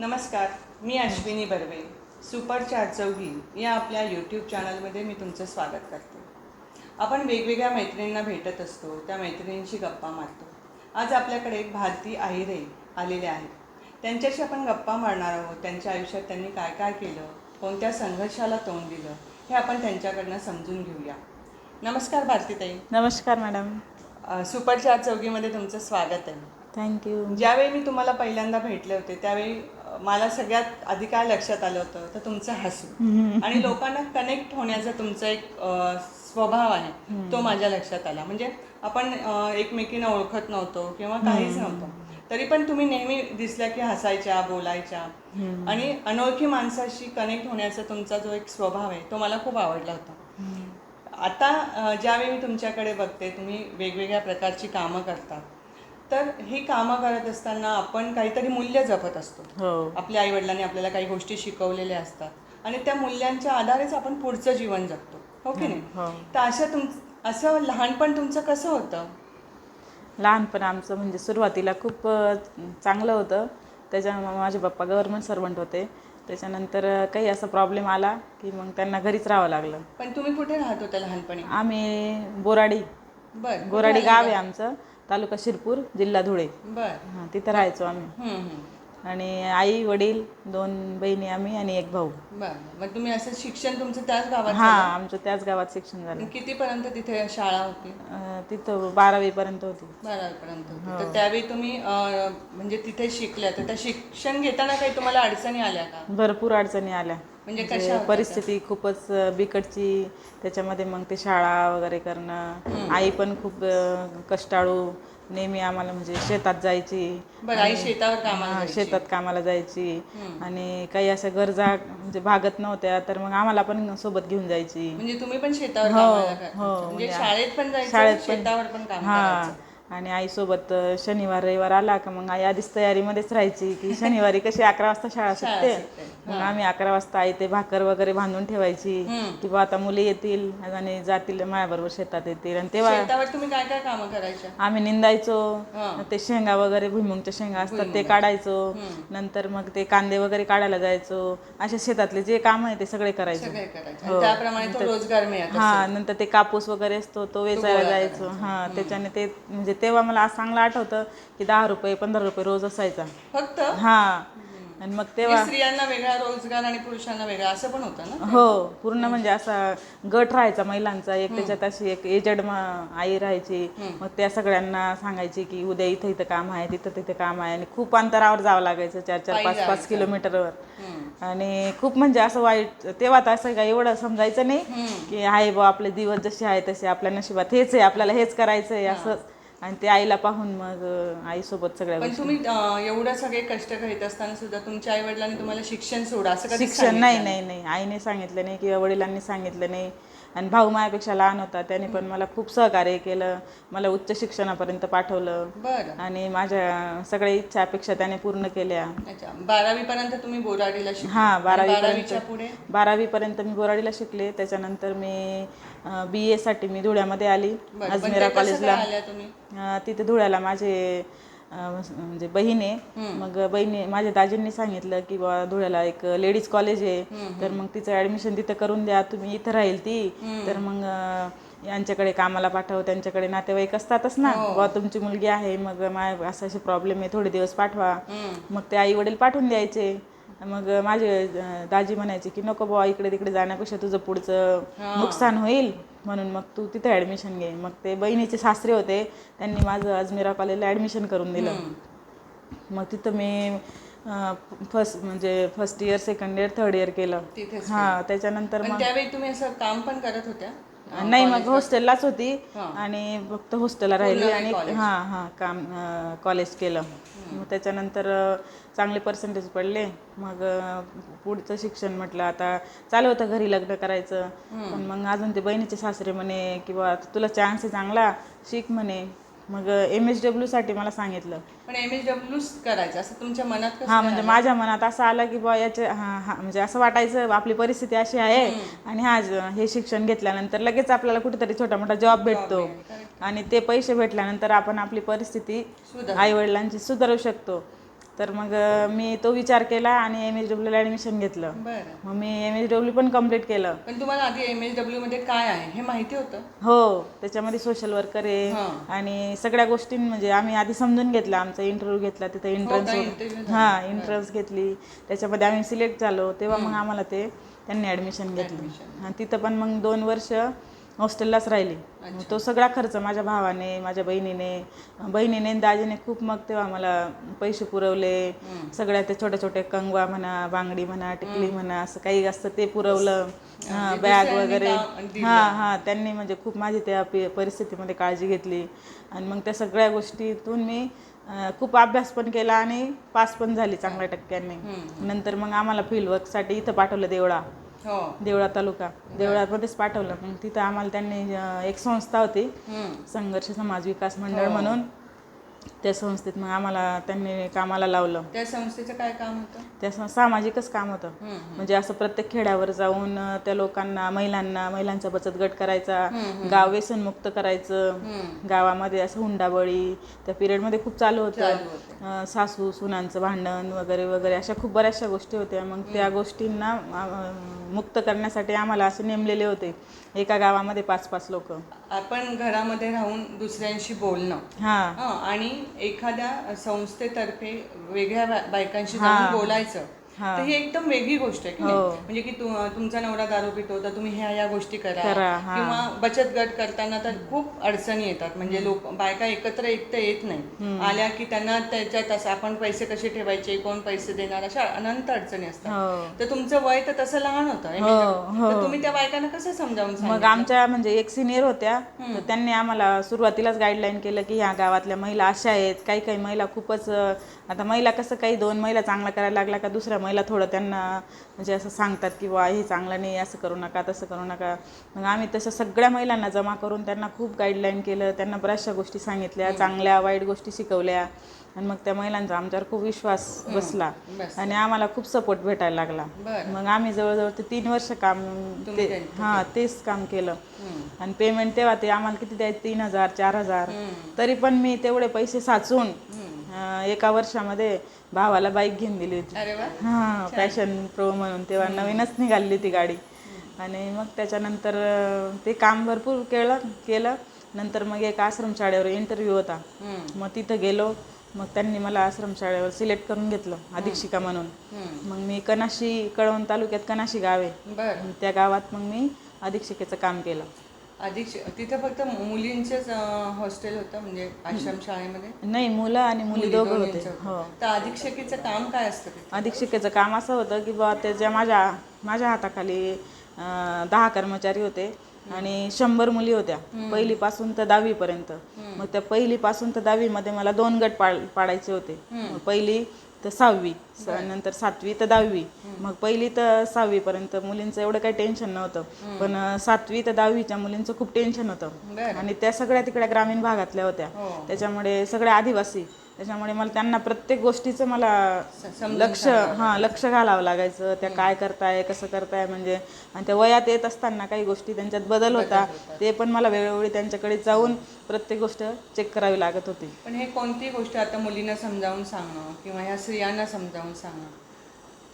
नमस्कार मी अश्विनी बर्वे सुपर चार चौघी या आपल्या यूट्यूब चॅनलमध्ये मी तुमचं स्वागत करते. आपण वेगवेगळ्या मैत्रिणींना भेटत असतो त्या मैत्रिणींशी गप्पा मारतो. आज आपल्याकडे एक भारती आहिरे आलेले आहेत. त्यांच्याशी आपण गप्पा मारणार आहोत त्यांच्या आयुष्यात त्यांनी काय काय केलं कोणत्या संघर्षाला तोंड दिलं हे आपण त्यांच्याकडनं समजून घेऊया. नमस्कार भारतीताई. नमस्कार मॅडम. सुपर चार चौघीमध्ये तुमचं स्वागत आहे. थँक्यू ज्यावेळी मी तुम्हाला पहिल्यांदा भेटले होते त्यावेळी मला सगळ्यात आधी काय लक्षात आलं होतं तर तुमचं हसू. आणि लोकांना कनेक्ट होण्याचा तुमचा एक स्वभाव आहे तो माझ्या लक्षात आला. म्हणजे आपण एकमेकींना ओळखत नव्हतो किंवा काहीच नव्हतं. तरी पण तुम्ही नेहमी दिसल्या की हसायच्या बोलायच्या. आणि अनोळखी माणसाशी कनेक्ट होण्याचा तुमचा जो एक स्वभाव आहे तो मला खूप आवडला होता. आता ज्यावेळी मी तुमच्याकडे बघते तुम्ही वेगवेगळ्या प्रकारची कामं करता. तर ही कामं करत असताना आपण काहीतरी मूल्य जपत असतो. हो. आपल्या आईवडिलांनी आपल्याला काही गोष्टी शिकवलेल्या असतात आणि त्या मूल्यांच्या आधारेच आपण पुढचं जीवन जगतो. हो की नाही? हो. तर असं तुम असं लहानपण तुमचं कसं होतं? लहानपण आमचं म्हणजे सुरुवातीला खूप चांगलं होतं. त्याच्या माझे पप्पा गव्हर्नमेंट सर्वंट होते. त्याच्यानंतर काही असा प्रॉब्लेम आला की मग त्यांना घरीच राहावं लागलं. पण तुम्ही कुठे राहत होता लहानपणी? आम्ही बोराडी. बर बोराडी गाव आहे आमचं. तालुका शिरपूर जिल्हा धुळे. बर. हां तिथं राहायचो आम्ही. आणि आई वडील दोन बहिणी आम्ही आणि एक भाऊ. बर. मग तुम्ही असं शिक्षण तुमचं त्याच गावात हां आमचं त्याच गावात शिक्षण झालं. किती पर्यंत तिथे शाळा होती? अ, तिथं बारावीपर्यंत होती. बारावीपर्यंत होती. तर त्यावेळी तुम्ही अं, म्हणजे तिथे शिकल्या. तर त्या शिक्षण घेताना काही तुम्हाला अडचणी आल्या का? भरपूर अडचणी आल्या. म्हणजे कशा म्हणजे परिस्थिती खूपच बिकटची. त्याच्यामध्ये मग ते शाळा वगैरे करणं. आई पण खूप अ, कष्टाळू. नेहमी आम्हाला म्हणजे शेतात जायची. बरं आई शेतावर कामाला हा, जायची. शेतात कामाला जायची. आणि काही अशा गरजा म्हणजे भागत नव्हत्या तर मग आम्हाला पण सोबत घेऊन जायची. म्हणजे तुम्ही पण शेतावर कामाला करायचे. हो, म्हणजे शाळेत पण जायचं शाळेत पण- शेतावर पण काम हा. करायचं. आणि आईसोबत शनिवार रविवार आला का मग आई आधीच तयारीमध्येच राहायची की शनिवारी कशी अकरा वाजता शाळा सुटते. मग आम्ही अकरा वाजता आई ते भाकर वगैरे बांधून ठेवायची. किंवा आता मुली येतील आणि जातील माझ्याबरोबर शेतात येतील. आणि तेव्हा तुम्ही काय काय कामं करायच्या? आम्ही निंदायचो. ते शेंगा वगैरे भुईमुगच्या शेंगा असतात ते काढायचो. नंतर मग ते कांदे वगैरे काढायला जायचो. अशा शेतातले जे काम आहे ते सगळे करायचो. करायचे. आणि त्याप्रमाणे हा नंतर ते कापूस वगैरे असतो तो वेचायला जायचो. हा त्याच्याने ते म्हणजे तेव्हा मला आज चांगलं आठवतं की दहा रुपये पंधरा रुपये रोज असायचा. फक्त? हा. आणि मग तेव्हा स्त्रियांना वेगळा रोजगार आणि पुरुषांना वेगळा असं पण होतं ना? हो पूर्ण म्हणजे असा गट राहायचा महिलांचा एक त्याच्यात अशी एक एजड आई राहायची. मग त्या सगळ्यांना सांगायची की उद्या इथं इथं काम आहे तिथं तिथं काम आहे. आणि खूप अंतरावर जावं लागायचं चार चार पाच पाच किलोमीटरवर. आणि खूप म्हणजे असं वाईट तेव्हा तर असं काय एवढं समजायचं नाही की आहे बा आपले दिवस जसे आहे तसे आपल्या नशिबात हेच आहे आपल्याला हेच करायचं आहे असं. आणि ते आईला पाहून मग आईसोबत सगळ्या पण तुम्ही अं, एवढं सगळे कष्ट करीत असताना सुद्धा तुमच्या आई वडिलांनी तुम्हाला शिक्षण सोडा असं कधी शिक्षण नाही नाही नाही. आईने सांगितलं नाही किंवा वडिलांनी सांगितलं नाही. आणि भाऊ माझ्यापेक्षा लहान होता त्याने पण मला खूप सहकार्य केलं. मला उच्च शिक्षणापर्यंत पाठवलं. बरं. आणि माझ्या सगळ्या इच्छा अपेक्षा त्याने पूर्ण केल्या. अच्छा. बारावी पर्यंत तुम्ही बोराडीला शिकला. हा बारावी बारावीच्या पुढे? बारावीपर्यंत मी बोराडीला शिकले. त्याच्यानंतर मी बी एसाठी मी धुळ्यामध्ये आली. अजमेरा कॉलेजला तिथे धुळ्याला माझे म्हणजे बहीण आहे. मग बहिणी माझ्या दाजींनी सांगितलं की बा धुळ्याला एक लेडीज कॉलेज आहे. तर मग तिचं ऍडमिशन तिथं करून द्या तुम्ही इथं राहील ती. तर मग यांच्याकडे कामाला पाठव त्यांच्याकडे नातेवाईक असतातच ना. बा तुमची मुलगी आहे मग माय असं असे प्रॉब्लेम आहे थोडे दिवस पाठवा. मग ते आई वडील पाठवून द्यायचे. मग माझे दाजी म्हणायचे की नको बुवा इकडे तिकडे जाण्यापेक्षा तुझं पुढचं नुकसान होईल. म्हणून मग तू तिथे ॲडमिशन घे. मग ते बहिणीचे सासरे होते. त्यांनी माझं अजमेरा कॉलेजला ॲडमिशन करून दिलं. मग तिथं मी फर्स्ट म्हणजे first year second year third year केलं. हां त्याच्यानंतर पण त्यावेळी तुम्ही असं काम पण करत होत्या? नाही मग हॉस्टेललाच होती आणि फक्त हॉस्टेलला राहिली आणि हां हां काम कॉलेज केलं. मग त्याच्यानंतर चांगले पर्सेंटेज पडले. मग पुढचं शिक्षण म्हटलं आता चालू होतं घरी लग्न करायचं. पण मग अजून ते बहिणीचे सासरे म्हणे किंवा तुला चान्स आहे चांगला शिक म्हणे. मग एम एस डब्ल्यूसाठी मला सांगितलं. पण एम एस डब्ल्यू करायचं असं तुमच्या मनात कसं हा म्हणजे माझ्या मनात असं आलं की बा याचे हा हा म्हणजे असं वाटायचं आपली परिस्थिती अशी आहे आणि हा ज- हे शिक्षण घेतल्यानंतर लगेच आपल्याला कुठेतरी छोटा मोठा जॉब भेटतो. आणि ते पैसे भेटल्यानंतर आपण आपली परिस्थिती आई वडिलांची सुधारू शकतो. तर मग मी तो विचार केला आणि एम एस डब्ल्यूला ॲडमिशन घेतलं. बरं. मग मी एम एस डब्ल्यू पण कंप्लीट केलं. पण तुम्हाला आधी एम एस डब्ल्यू मध्ये काय आहे हे माहिती होतं? हो त्याच्यामध्ये सोशल वर्कर आहे हां. आणि सगळ्या गोष्टी म्हणजे आम्ही आधी समजून घेतला आमचा इंटरव्ह्यू घेतला तिथं हो interview एंट्रन्स झाला. हां एंट्रन्स घेतली. त्याच्यामध्ये आम्ही सिलेक्ट झालो. तेव्हा मग आम्हाला ते त्यांनी ॲडमिशन घेतलं. आणि तिथं पण मग दोन वर्ष हॉस्टेललाच राहिली. मग तो सगळा खर्च माझ्या भावाने माझ्या बहिणीने बहिणीने दाजीने खूप मग तेव्हा मला पैसे पुरवले. सगळ्या ते छोटे छोटे कंगवा म्हणा बांगडी म्हणा टिकली म्हणा असं काही असतं ते पुरवलं. बॅग वगैरे. हां हां त्यांनी म्हणजे खूप माझी त्या परिस्थितीमध्ये काळजी घेतली. आणि मग त्या सगळ्या गोष्टीतून मी खूप अभ्यास पण केला आणि पास पण झाली चांगल्या टक्क्यांनी. नंतर मग आम्हाला फील्ड वर्कसाठी इथं पाठवलं देवळा. देवळा तालुका. देवळामध्येच पाठवलं. मग तिथं आम्हाला त्यांनी एक संस्था होती. संघर्ष समाज विकास मंडळ म्हणून. त्या संस्थेत मग आम्हाला त्यांनी कामाला लावलं. त्या संस्थेचं काय काम होतं? त्या सं- सामाजिकच काम होतं. म्हणजे असं प्रत्येक खेड्यावर जाऊन अं, त्या लोकांना महिलांना महिलांचा बचत गट करायचा गाव व्यसनमुक्त करायचं गावामध्ये असं हुंडाबळी त्या पिरियडमध्ये खूप चालू होतं. अं, सासू सुनांचं भांडण वगैरे वगैरे अशा खूप बऱ्याचशा गोष्टी होत्या. मग त्या गोष्टींना अं, मुक्त करण्यासाठी आम्हाला असे नेमलेले होते. एका गावामध्ये पाच पाच लोक. आपण घरामध्ये राहून दुसऱ्यांशी बोलणं. हां. हं, आणि एखाद्या संस्थेतर्फे वेगळ्या बायकांशी जाऊन बोलायचं. तर ही एकदम वेगळी गोष्ट आहे की नाही? म्हणजे की तु- तुमचा नवरा दारू पितो तर तुम्ही ह्या या गोष्टी करा. करा, हा. किंवा बचत गट करताना तर खूप अडचणी येतात. म्हणजे लोक बायका एकत्र एक तर येत नाही. आल्या की त्यांना त्याच्यात असं आपण पैसे कसे ठेवायचे कोण पैसे देणार अशा अनंत अडचणी असतात. हो. तर तुमचं वय तर तसं लहान होतं हो, तर तुम्ही त्या बायकांना कसं समजावून मग सांगितलं? आमच्या म्हणजे एक सिनियर होत्या तर त्यांनी आम्हाला सुरुवातीलाच गाईडलाईन केलं की ह्या गावातल्या महिला अशा आहेत काही काही महिला खूपच अं, आता महिला कसं काही दोन महिला चांगला करायला लागला का दुसऱ्या महिला थोडं त्यांना म्हणजे असं सांगतात की बा हे चांगलं नाही असं करू नका तसं करू नका. मग आम्ही तसं सगळ्या महिलांना जमा करून त्यांना खूप गाईडलाईन केलं. त्यांना बऱ्याचशा गोष्टी सांगितल्या चांगल्या वाईट गोष्टी शिकवल्या. आणि मग त्या महिलांचा आमच्यावर खूप विश्वास बसला. बस. आणि आम्हाला खूप सपोर्ट भेटायला लागला. मग आम्ही जवळजवळ ते तीन वर्ष काम ते हां तेच काम केलं. आणि पेमेंट तेव्हा ते आम्हाला किती द्यायचे? तीन हजार चार हजार. तरी पण मी तेवढे पैसे साचून अं, एका वर्षामध्ये भावाला बाईक घेऊन दिली होती. अरे वा. हां पॅशन प्रो म्हणून. तेव्हा नवीनच निघाली ती गाडी. आणि मग त्याच्यानंतर अं, ते काम भरपूर केलं केलं. नंतर मग एक आश्रमशाळेवर इंटरव्ह्यू होता. मग तिथं गेलो. मग त्यांनी मला आश्रमशाळेवर सिलेक्ट करून घेतलं अधीक्षिका म्हणून. मग मी कनाशी कळवण तालुक्यात कनाशी गाव आहे. बर. त्या गावात मग मी अधीक्षिकेचं काम केलं. आधी तिथे फक्त मुलींचेच हॉस्टेल होतं म्हणजे आश्रम शाळेमध्ये? नाही मुलं आणि मुली दोघं होते हो. तर अधीक्षकीचं काम काय असतं अधीक्षिकेचं काम असं होतं की बा त्याच्या माझ्या माझ्या हाताखाली दहा कर्मचारी होते आणि शंभर मुली होत्या. पहिलीपासून तर दहावीपर्यंत. मग त्या पहिलीपासून तर दहावीमध्ये मला दोन गट पाड पाडायचे होते. पहिली तर सहावी स- नंतर सातवी तर दहावी. मग पहिली तर सहावीपर्यंत मुलींचं एवढं काही टेन्शन नव्हतं. पण अं, सातवी तर दहावीच्या मुलींचं खूप टेन्शन होतं. बरं. आणि त्या सगळ्या तिकडे ग्रामीण भागातल्या होत्या. हो. त्याच्यामुळे सगळे आदिवासी त्याच्यामुळे मला त्यांना प्रत्येक गोष्टीचं मला लक्ष हां लक्ष घालावं लागायचं. त्या काय करताय कसं करताय म्हणजे. आणि त्या वयात येत असताना काही गोष्टी त्यांच्यात बदल होता ते पण मला वेळोवेळी त्यांच्याकडे जाऊन प्रत्येक गोष्ट चेक करावी लागत होती. पण हे कोणती गोष्ट आता मुलींना समजावून सांगणं किंवा ह्या स्त्रियांना समजावून सांगणं?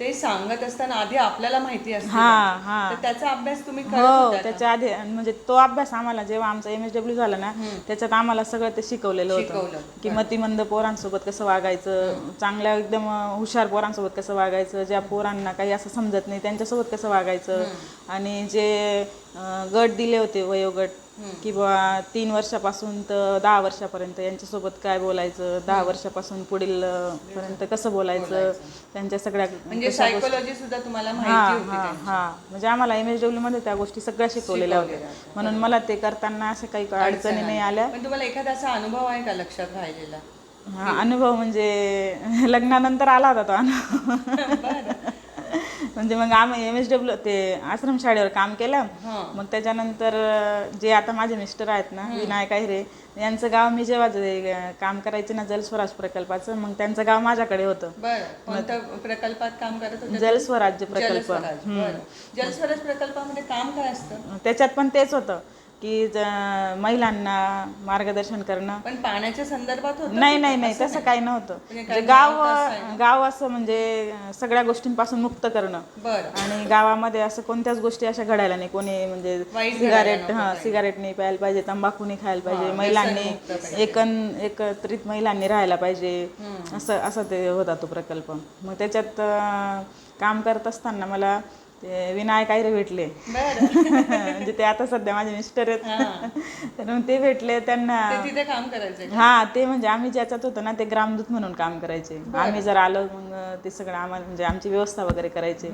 ते सांगत असताना आधी आपल्याला माहिती असते. हां हां. तर त्याचा अभ्यास तुम्ही करत हो होता का? त्याच्या आधी म्हणजे तो अभ्यास आम्हाला जेव्हा आमचा एम एस डब्ल्यू झाला ना त्याच्यात आम्हाला सगळं ते शिकवलेलं होतं. शिकवलं. की मतिमंद पोरांसोबत कसं वागायचं चांगल्या एकदम अं, हुशार पोरांसोबत कसं वागायचं ज्या पोरांना काही असं समजत नाही त्यांच्यासोबत कसं वागायचं आणि जे अं, गट दिले होते वयोगट किंवा तीन वर्षापासून तर दहा वर्षापर्यंत यांच्यासोबत काय बोलायचं दहा वर्षापासून पुढील पर्यंत कसं बोलायचं त्यांच्या सगळ्या म्हणजे सायकोलॉजी सुद्धा तुम्हाला हा हा हा. म्हणजे आम्हाला एम एस डब्ल्यू मध्ये त्या गोष्टी सगळ्या शिकवलेल्या होत्या. म्हणून मला ते करताना असं काही अडचणी नाही आल्या. पण तुम्हाला एखादा असा अनुभव आहे का लक्षात राहिलेला? हा अनुभव म्हणजे लग्नानंतर आला होता तो अनुभव. म्हणजे मग आम्ही एम एस डब्ल्यू ते आश्रमशाळेवर काम केलं. मग त्याच्यानंतर जे आता माझे मिस्टर आहेत ना विनायक अहिरे यांचं गाव मी जेव्हा काम करायचे ना जलस्वराज प्रकल्पाचं मग त्यांचं गाव माझ्याकडे होतं. प्रकल्पात काम करत होते जलस्वराज्य प्रकल्प. जलस्वराज प्रकल्पामध्ये काम काय असतं? त्याच्यात पण तेच होतं. की ज- महिलांना मार्गदर्शन करणं. पण पाण्याच्या संदर्भात होतं नाही नाही नाही तसं काही नव्हतं. म्हणजे म्हणजे गाव गाव असं म्हणजे सगळ्या गोष्टींपासून मुक्त करणं. बरं. आणि गावामध्ये असं कोणत्याच गोष्टी अशा घडायला नाही. कोणी म्हणजे वाईट सिगारेट हा सिगारेट नाही प्यायला पाहिजे तंबाखू नाही खायला पाहिजे व्यसनमुक्त महिलांनी पाहिजे. एकन एकत्रित महिलांनी राहायला पाहिजे. असं असं ते होता तो प्रकल्प. मग त्याच्यात अं, काम करत असताना मला ते विनायक आयरे भेटले. बरं. म्हणजे ते आता सध्या माझे मिस्टर आहेत. तर मग ते भेटले त्यांना तिथे काम करायचं. हा ते म्हणजे आम्ही ज्याच्यात होतो ना ते ग्रामदूत म्हणून काम करायचे. आम्ही जर आलो मग ते सगळं आम्हाला म्हणजे आमची व्यवस्था वगैरे करायचे.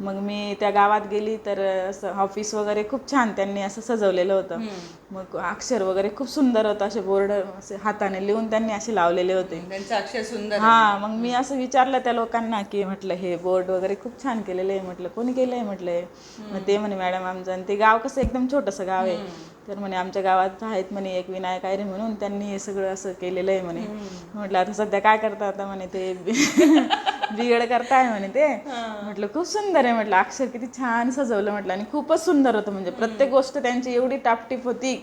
मग मी त्या गावात गेली तर असं ऑफिस वगैरे खूप छान त्यांनी असं सजवलेलं होतं. मग अक्षर वगैरे खूप सुंदर होतं. असे बोर्ड असे हाताने लिहून त्यांनी असे लावलेले होते. त्यांचं अक्षर सुंदर हा मग मी असं विचारलं त्या लोकांना की म्हटलं हे बोर्ड वगैरे खूप छान केलेलं आहे. म्हटलं कोणी केलंय म्हटलंय मग ते म्हणे मॅडम आमचं आणि ते गाव कसं एकदम छोटंसं गाव आहे. तर म्हणे आमच्या गावात आहेत म्हणे एक विनायक आयरे म्हणून त्यांनी हे सगळं असं केलेलं आहे म्हणे. म्हटलं आता सध्या काय करता आता? म्हणे ते बिगड करताय म्हणे ते. म्हटलं खूप सुंदर आहे. म्हटलं अक्षर किती छान सजवलं. म्हटलं आणि खूपच सुंदर होतं म्हणजे प्रत्येक गोष्ट त्यांची एवढी टापटीप होती.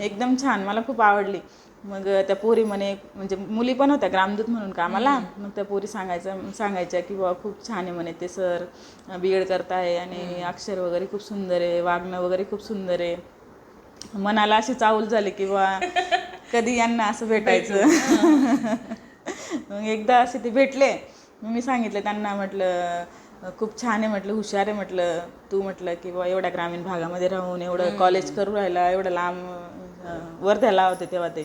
एकदम छान मला खूप आवडली. मग त्या पोरी म्हणे म्हणजे मुली पण होत्या ग्रामदूत म्हणून कामाला. मग त्या पोरी सांगायचं सांगायच्या की बाबा खूप छान आहे म्हणे ते सर बी एड करताय आणि अक्षर वगैरे खूप सुंदर आहे वागणं वगैरे खूप सुंदर आहे. मनाला अशी चावल झाली की बा कधी यांना असं भेटायचं. मग एकदा असे ते भेटले. मग मी सांगितलं त्यांना म्हटलं खूप छान आहे म्हटलं हुशार आहे म्हटलं तू म्हटलं की बा एवढ्या ग्रामीण भागामध्ये राहून एवढं कॉलेज करू राहिला एवढं लांब वर्ध्याला होते तेव्हा ते.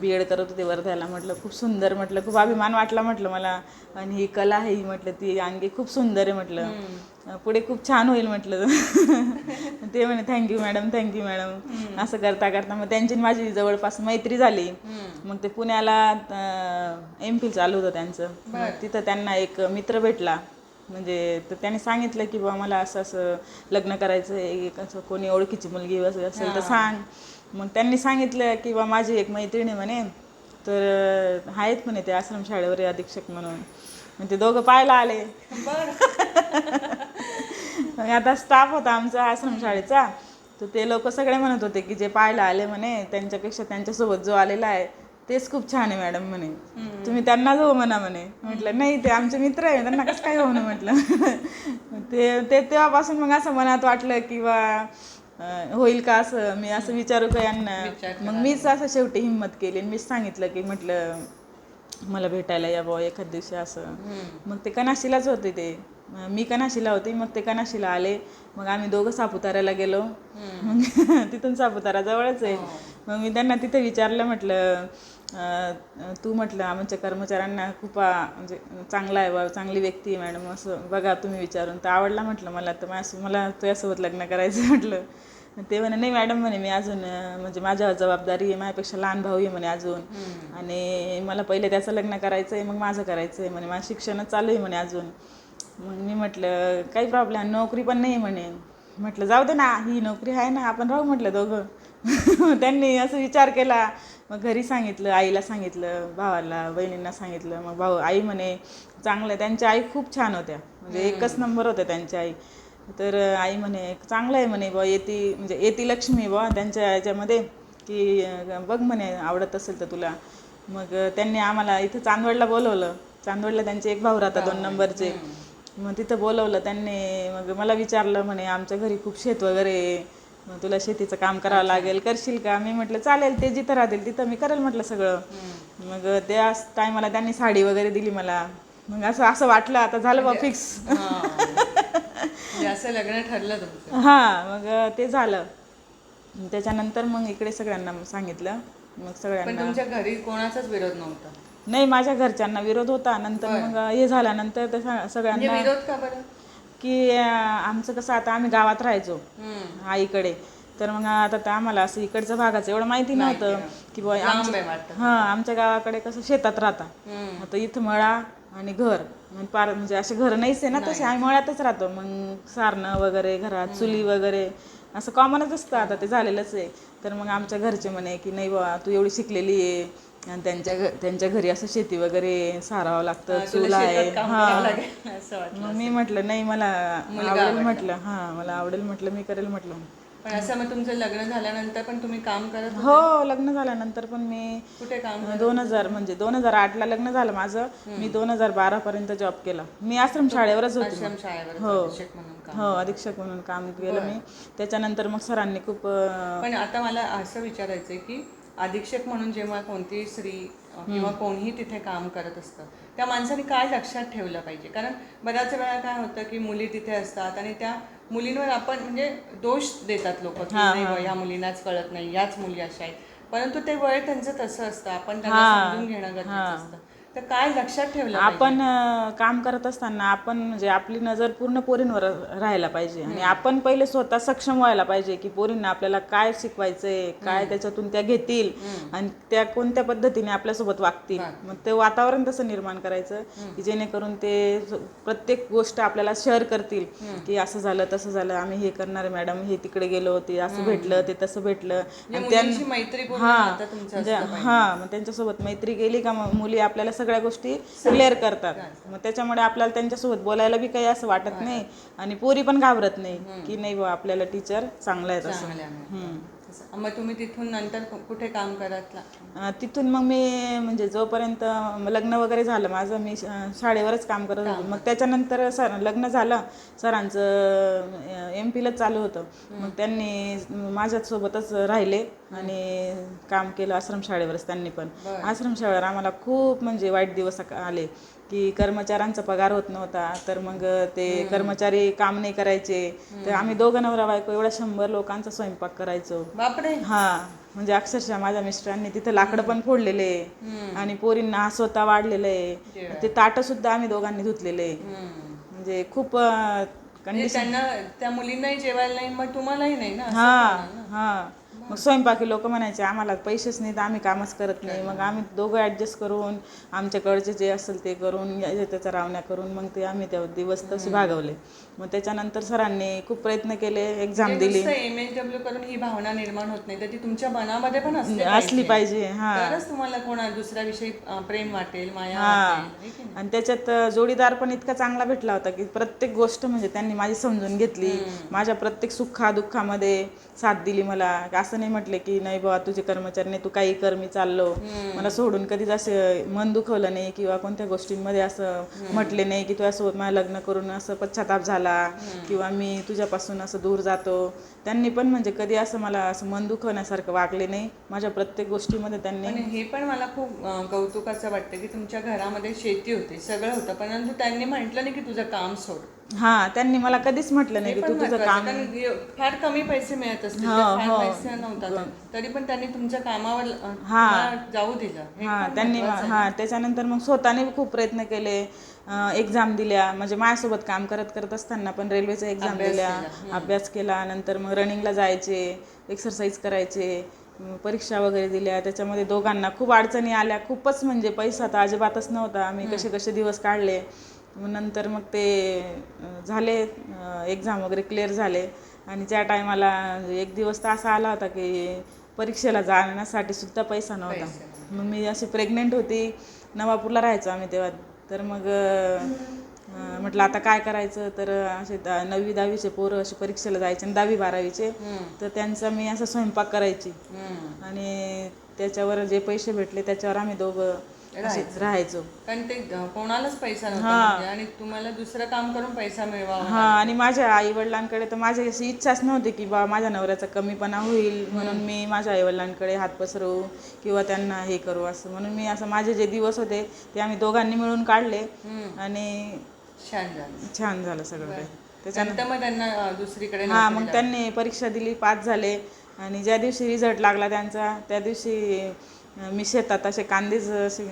बी एड करत होते वर्ध्याला म्हटलं खूप सुंदर म्हटलं खूप अभिमान वाटला म्हटलं मला. आणि ही कला आहे ही म्हटलं ती अंगी खूप सुंदर आहे म्हटलं. पुढे खूप छान होईल म्हटलं. ते म्हणे थँक्यू मॅडम थँक्यू मॅडम असं करता करता मग त्यांची माझी जवळपास मैत्री झाली. मग ते पुण्याला एम फिल चालू होतं त्यांचं. तिथं त्यांना एक मित्र भेटला. म्हणजे तर त्याने सांगितलं की बाबा मला असं असं लग्न करायचं आहे एक असं कोणी ओळखीची मुलगी असेल तर सांग. मग त्यांनी सांगितलं की बा माझी एक मैत्रिणी म्हणे. तर आहेत म्हणे ते आश्रमशाळेवर अधीक्षक म्हणून. मग ते दोघं पाहायला आले. मग आता स्टाफ होता आमचा आश्रमशाळेचा. तर ते लोक सगळे म्हणत होते की जे पाहायला आले म्हणे त्यांच्यापेक्षा त्यांच्यासोबत जो आलेला आहे तेच खूप छान आहे मॅडम म्हणे. तुम्ही त्यांना जाऊ म्हणा म्हणे. म्हटलं नाही ते आमचे मित्र आहे त्यांना कसं काय हो म्हणू? म्हटलं. ते ते तेव्हापासून मग असं मनात वाटलं की बा होईल का असं? मी असं विचारू का यांना? मग मीच असं शेवटी हिंमत केली आणि मीच सांगितलं की म्हटलं मला भेटायला या बुवा एखाद दिवशी असं. मग ते कनाशीलाच होते ते. मी कनाशीला होते मग ते कनाशीला आले. मग आम्ही दोघं सापुताऱ्याला गेलो. मग तिथून सापुतारा जवळच आहे. मग मी त्यांना तिथे विचारलं म्हटलं तू म्हटलं आमच्या कर्मचाऱ्यांना खूप म्हणजे चांगला आहे बा चांगली व्यक्ती आहे मॅडम असं बघा तुम्ही विचारून. तर आवडला म्हटलं मला तर माझ्या मला तुझ्यासोबत लग्न करायचं म्हटलं. ते म्हणे नाही मॅडम म्हणे मी अजून म्हणजे माझ्यावर जबाबदारी आहे माझ्यापेक्षा लहान भाऊ आहे म्हणे अजून. आणि मला पहिले त्याचं लग्न करायचं आहे मग माझं करायचं आहे म्हणे माझं शिक्षणच चालू आहे म्हणे अजून. मग मी म्हटलं काही प्रॉब्लेम नोकरी पण नाही म्हणे. म्हटलं जाऊ दे ना ही नोकरी आहे ना आपण राहू म्हटलं दोघं. त्यांनी असं विचार केला. मग घरी सांगितलं आईला सांगितलं भावाला बहिणींना सांगितलं. मग भाऊ आई म्हणे चांगलं आहे. त्यांच्या आई खूप छान होत्या. म्हणजे एकच नंबर होत्या त्यांच्या आई. तर आई म्हणे चांगलं आहे म्हणे बा येती म्हणजे येती लक्ष्मी बा त्यांच्या याच्यामध्ये. की बघ म्हणे आवडत असेल तर तुला. मग त्यांनी आम्हाला इथं चांदवडला बोलवलं. चांदवडला त्यांचे एक भाऊ राहतात दोन नंबरचे. मग तिथं बोलवलं त्यांनी. मग मला विचारलं म्हणे आमच्या घरी खूप शेत वगैरे आहे. मग तुला शेतीचं काम करावं लागेल करशील का? मी म्हटलं चालेल ते जिथं राहतील तिथं मी करेल म्हटलं सगळं. मग त्या टायमाला त्यांनी साडी वगैरे दिली मला. मग असं असं वाटलं आता झालं बा फिक्स म्हणजे असं लग्न ठरलं तुमचं. हां मग ते झालं. त्याच्यानंतर मग इकडे सगळ्यांना सांगितलं. मग सगळ्यांना तुमच्या घरी कोणाचाच विरोध नव्हता? नाही माझ्या घरच्यांना विरोध होता. नंतर मग हे झाल्यानंतर म्हणजे सगळ्यांना विरोध का बरं? की आमचं कसं आता आम्ही गावात राहायचो. आईकडे. तर मग आता तर आम्हाला असं इकडच्या भागाचं एवढं माहिती नव्हतं की बुवा हां आमच्या गावाकडे कसं शेतात राहता. आता इथं मळा आणि घर. पार म्हणजे असे घर नाहीच आहे ना तसे आम्ही मळ्यातच राहतो. मग सारणं वगैरे घरात चुली वगैरे असं कॉमनच असतं. आता ते झालेलंच आहे. तर मग आमच्या घरचे म्हणे की नाही बाबा तू एवढी शिकलेली आहे. आणि त्यांच्या घ त्यांच्या घरी असं शेती वगैरे सारावं लागतं चूल आहे. वाटलं मग मी म्हटलं नाही मला आवडेल म्हटलं हां मला आवडेल म्हटलं मी करेल म्हटलं. पण असं मग तुमचं लग्न झाल्यानंतर पण तुम्ही काम करत होते? हो लग्न झाल्यानंतर पण मी कुठे काम दोन हजार म्हणजे दोन हजार आठला लग्न झालं माझं. मी दोन हजार बारा पर्यंत जॉब केला. मी आश्रम शाळेवरच होती आश्रम शाळेवर हो. अभिषेक म्हणून काम हो अधीक्षक म्हणून काम केलं मी. त्याच्यानंतर मग सरांनी खूप अं, पण आता मला असं विचारायचं आहे की अधीक्षक म्हणून जेव्हा कोणतीही स्त्री किंवा कोणीही तिथे काम करत असतं त्या माणसाने काय लक्षात ठेवलं पाहिजे? कारण बऱ्याच वेळा काय होतं की मुली तिथे असतात आणि त्या मुलींवर आपण म्हणजे दोष देतात लोक ह्या मुलींनाच कळत नाही याच मुली अशा आहेत. परंतु ते वय त्यांचं तसं असतं आपण त्यांना समजून घेणं गरजेचं असतं. तर काय लक्षात ठेवलं? आपण अं, काम करत असताना आपण म्हणजे आपली नजर पूर्ण पोरींवर राहायला पाहिजे. आणि आपण पहिले स्वतः सक्षम व्हायला पाहिजे की पोरींना आपल्याला काय शिकवायचंय काय त्याच्यातून त्या घेतील आणि त्या कोणत्या पद्धतीने आपल्यासोबत वागतील. मग ते वातावरण तसं निर्माण करायचं की जेणेकरून ते स- प्रत्येक गोष्ट आपल्याला शेअर करतील की असं झालं तसं झालं आम्ही हे करणार मॅडम हे तिकडे गेलो होते असं भेटलं ते तसं भेटलं. म्हणजे मैत्रीपूर्ण नातं तुमचं म्हणजे हा मग त्यांच्यासोबत मैत्री केली का मग मुली आपल्याला सगळ्या गोष्टी क्लिअर करतात मग त्याच्यामुळे आपल्याला त्यांच्यासोबत बोलायला बी काही असं वाटत नाही आणि पोरी पण घाबरत नाही की नाही बा आपल्याला टीचर चांगला आहे असं चांगल्या मिळतात. असं. मग तुम्ही तिथून नंतर कुठे काम करत तिथून मग मी म्हणजे जोपर्यंत लग्न वगैरे झालं माझं मी शाळेवरच काम करत होते. मग त्याच्यानंतर सर लग्न झालं सरांचं एम पीलाच चालू होतं. मग त्यांनी माझ्यासोबतच राहिले आणि काम केलं आश्रमशाळेवरच त्यांनी पण. आश्रमशाळेवर आम्हाला खूप म्हणजे वाईट दिवस आले. की कर्मचाऱ्यांचा पगार होत नव्हता तर मग ते कर्मचारी काम नाही करायचे. तर आम्ही दोघं नवरा बायको एवढ्या शंभर लोकांचा स्वयंपाक करायचो. बापरे. हा म्हणजे अक्षरशः माझ्या मिस्टरांनी तिथं लाकडं पण फोडलेले आणि पोरींना स्वतः वाढलेलं. आहे ते ताटं सुद्धा आम्ही दोघांनी धुतलेले. म्हणजे खूप अं, म्हणजे त्यांना त्या मुलींनाही जेवायला नाही मग तुम्हालाही नाही ना हा. हा. मग स्वयंपाकी लोक म्हणायचे आम्हाला पैसेच नाही तर आम्ही कामच करत नाही. मग आम्ही दोघं ऍडजस्ट करून आमच्याकडचे जे असेल ते करून या- त्याच्या रावण्या करून मग ते आम्ही ते दिवस तसे भागवले. मग त्याच्यानंतर सरांनी खूप प्रयत्न केले एक्झाम दिली. एम एच डब्ल्यू करून ही भावना निर्माण होत नाही तर ती तुमच्या मनामध्ये पण असली पाहिजे. हा. तरच तुम्हाला कोणा दुसऱ्याविषयी प्रेम वाटेल माया वाटेल है? आणि त्याच्यात जोडीदार पण इतका चांगला भेटला होता की प्रत्येक गोष्ट म्हणजे त्यांनी माझी समजून घेतली. माझ्या प्रत्येक सुखा दुःखामध्ये साथ दिली मला. असं नाही म्हटले की नाही बाबा तुझे कर्मचारी नाही तू काही कर मी चाललो. मला सोडून कधीच असं मन दुखवलं नाही किंवा कोणत्या गोष्टींमध्ये असं म्हटले नाही की तुझ्यासोबत मला लग्न करून असं पश्चाताप झाला किंवा मी तुझ्यापासून असं दूर जातो. त्यांनी पण म्हणजे कधी असं मला असं मन दुखवण्यासारखं वागले नाही. माझ्या प्रत्येक गोष्टीमध्ये त्यांनी हे पण मला खूप अं, कौतुकाचं वाटतं की तुमच्या घरामध्ये शेती होती सगळं होतं. परंतु त्यांनी म्हटलं नाही की तुझं काम सोड. हा त्यांनी मला कधीच म्हटलं नाही की तू तुझं काम कारण हे फार कमी पैसे मिळत असतील. तर फार पैसे नव्हता तरी पण त्यांनी तुमच्या कामावर अं, तुम्हाला जाऊ दिलं. हे हा पण त्यांनी हा त्याच्यानंतर मग स्वतःने खूप प्रयत्न केले. एक्झाम दिल्या. म्हणजे माझ्यासोबत काम करत करत असताना पण रेल्वेचा एक्झाम दिल्या. अभ्यास केला. नंतर मग रनिंगला जायचे एक्सरसाइज करायचे परीक्षा वगैरे दिल्या. त्याच्यामध्ये दोघांना खूप अडचणी आल्या. खूपच म्हणजे पैसा तर अजिबातच नव्हता. आम्ही कसे कसे दिवस काढले. नंतर मग ते झाले एक्झाम वगैरे क्लिअर झाले. आणि त्या टायमाला एक दिवस तर असा आला होता की परीक्षेला जाण्यासाठी सुद्धा पैसा नव्हता. मग मी अशी प्रेग्नेंट होती. नवापूरला राहायचो आम्ही तेव्हा. तर मग म्हटलं आता काय करायचं? तर असे नववी दहावीचे पोरं असे परीक्षेला जायचे आणि दहावी बारावीचे. तर त्यांचा मी असं स्वयंपाक करायची. आणि त्याच्यावर जे पैसे भेटले त्याच्यावर आम्ही दोघं राहायचो. कारण ते कोणालाच पैसा नव्हता म्हणजे. आणि तुम्हाला दुसरं काम करून पैसा मिळवावा हा आणि माझ्या आई वडिलांकडे तर माझी अशी इच्छाच नव्हती की बा माझ्या नवऱ्याचा कमीपणा होईल. म्हणून मी माझ्या आई वडिलांकडे हात पसरवू किंवा त्यांना हे करू असं. म्हणून मी असं माझे जे दिवस होते ते आम्ही दोघांनी मिळून काढले. आणि छान झालं. छान झालं सगळं काही. त्यानंतर मग त्यांना दुसरीकडे हा मग त्यांनी परीक्षा दिली पास झाले. आणि ज्या दिवशी रिझल्ट लागला त्यांचा त्या दिवशी मी शेतात असे कांदेच असे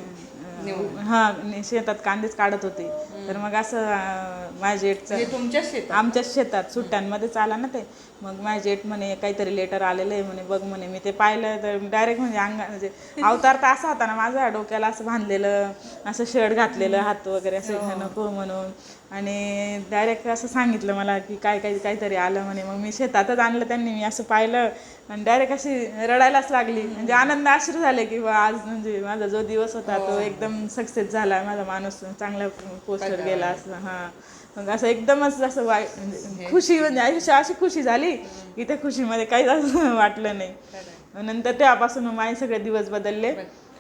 हा शेतात कांदेच काढत होते. तर मग असं जेठचं म्हणजे तुमच्याच शेतात? आमच्या शेतात सुट्ट्यांमध्येच आला ना ते. मग जेठ म्हणे काहीतरी लेटर आलेलं आहे म्हणे बघ म्हणे मी ते पाहिलं तर डायरेक्ट म्हणजे अंगा म्हणजे अवतार तर असा होता ना माझा डोक्याला असं बांधलेलं असं शर्ट घातलेलं हात वगैरे असं नको म्हणून. आणि डायरेक्ट असं सांगितलं मला की काय काय काहीतरी आलं म्हणे. मग मी शेतातच आणलं त्यांनी मी असं पाहिलं आणि डायरेक्ट अशी रडायलाच लागली. म्हणजे आनंद आश्रू झाले की बा आज म्हणजे माझा जो दिवस होता तो एकदम सक्सेस झाला. माझा माणूस चांगल्या पोस्ट वर्षावर गेला असं हा. मग असं एकदमच असं वाईट म्हणजे खुशी म्हणजे अशी अशी खुशी झाली की त्या खुशीमध्ये काहीच असं वाटलं नाही. नंतर तेव्हापासून माझे सगळे दिवस बदलले.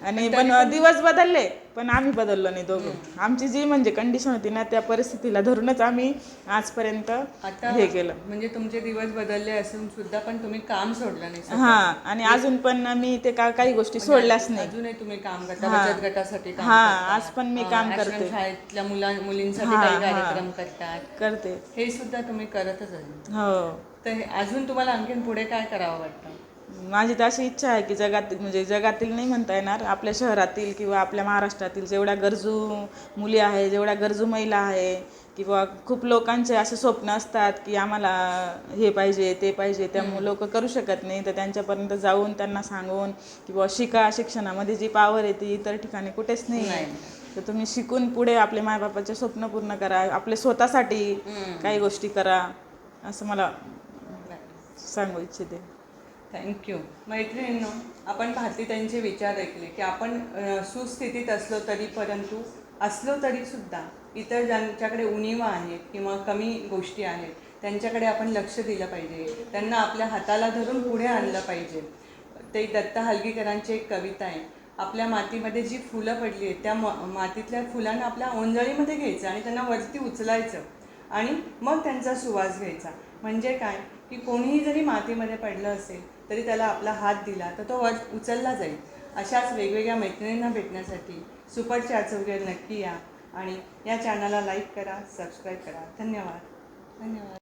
आणि पण दिवस बदलले पण आम्ही बदललो नाही दोघं. आमची जी म्हणजे कंडिशन होती ना त्या परिस्थितीला धरूनच आम्ही आजपर्यंत आता हे केलं. म्हणजे तुमचे दिवस बदलले असून सुद्धा पण तुम्ही काम सोडलं नाही स्वतः. हा आणि अजून पण मी ते का काही गोष्टी सोडल्याच नाही. अजूनही तुम्ही काम करता बचत गटासाठी काम हा करता. आज पण मी अं, काम आश्रम करते शाळेतल्या मुला मुलींसाठी काही कार्यक्रम करतात. करते. हे सुद्धा तुम्ही करतच आहे. हो. तर हे अजून तुम्हाला आणखीन पुढे काय करावं वाटतं? माझी तर अशी इच्छा आहे की जगातील म्हणजे जगातील नाही म्हणता येणार आपल्या शहरातील किंवा आपल्या महाराष्ट्रातील जेवढ्या गरजू मुली आहे जेवढ्या गरजू महिला आहे किंवा खूप लोकांचे असे स्वप्न असतात की आम्हाला हे पाहिजे ते पाहिजे त्यामुळे लोक करू शकत नाही. तर त्यांच्यापर्यंत जाऊन त्यांना सांगून किंवा शिका शिक्षणामध्ये जी पावर आहे ती इतर ठिकाणी कुठेच नाही आहे. तर तुम्ही शिकून पुढे आपले मायबापाचे स्वप्न पूर्ण करा आपले स्वतःसाठी काही गोष्टी करा असं मला सांगू इच्छिते. थँक्यू मैत्रिणींनो आपण भारती त्यांचे विचार ऐकले की आपण सुस्थितीत असलो तरी परंतु असलो तरीसुद्धा इतर ज्यांच्याकडे उणीवा आहेत किंवा कमी गोष्टी आहेत त्यांच्याकडे आपण लक्ष दिलं पाहिजे. त्यांना आपल्या हाताला धरून पुढे आणलं पाहिजे. ते दत्ता हलगीकरांची एक कविता आहे. आपल्या मातीमध्ये जी फुलं पडली आहेत त्या म- मातीतल्या फुलांना आपल्या ओंजळीमध्ये घ्यायचं आणि त्यांना वरती उचलायचं आणि मग त्यांचा सुवास घ्यायचा. म्हणजे काय? की कोणीही जरी मातीमध्ये पडलं असेल तरी त्याला आपला हात दिला तर तो वर उचलला जाईल. अशाच वेगवेगळ्या मैत्रिणींना भेटण्यासाठी सुपर चॅट्स वगैरे नक्की या. आणि या चॅनलला लाईक करा सबस्क्राईब करा. धन्यवाद. धन्यवाद.